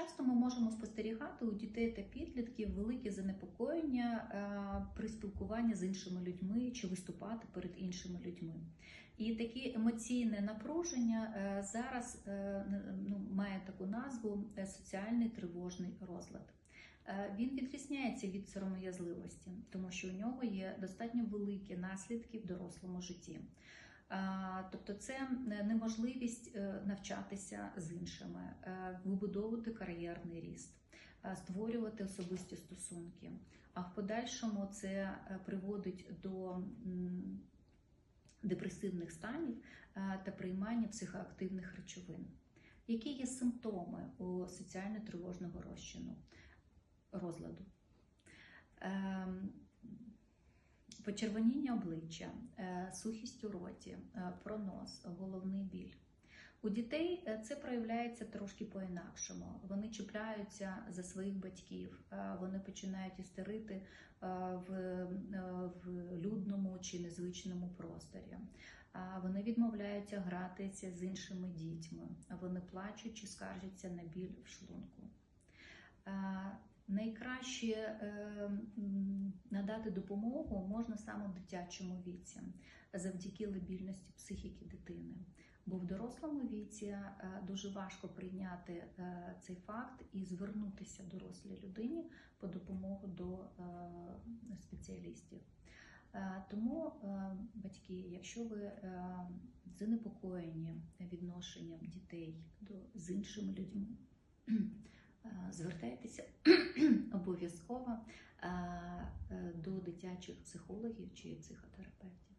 часто ми можемо спостерігати у дітей та підлітків велике занепокоєння е, при спілкуванні з іншими людьми чи виступати перед іншими людьми. І таке емоційне напруження е, зараз е, ну, має таку назву соціальний тривожний розлад. Він відрізняється від сором'язливості, тому що у нього є достатньо великі наслідки в дорослому житті. Тобто, це неможливість е, навчатися з іншими, е, вибудовувати кар'єрний ріст, е, створювати особисті стосунки. А в подальшому це приводить до депресивних станів та приймання психоактивних речовин. Які є симптоми у соціально-тривожного розчину розладу? Почервоніння обличчя, е, сухість у роті, е, пронос, головний біль. У дітей е, це проявляється трошки по-інакшому. Вони чіпляються за своїх батьків, вони починають істерити в, в людному чи незвичному просторі. Вони відмовляються гратися з іншими дітьми. Вони плачуть чи скаржаться на біль в шлунку. Найкраще е, надати допомогу можна саме в дитячому віці завдяки лабільності психіки дитини. Бо в дорослому віці е, дуже важко прийняти е, цей факт і звернутися дорослій людині по допомогу до спеціалістів. Тому, батьки, якщо ви занепокоєні відношенням дітей з іншими людьми, звертайтеся обов'язково е, е, до дитячих психологів чи психотерапевтів.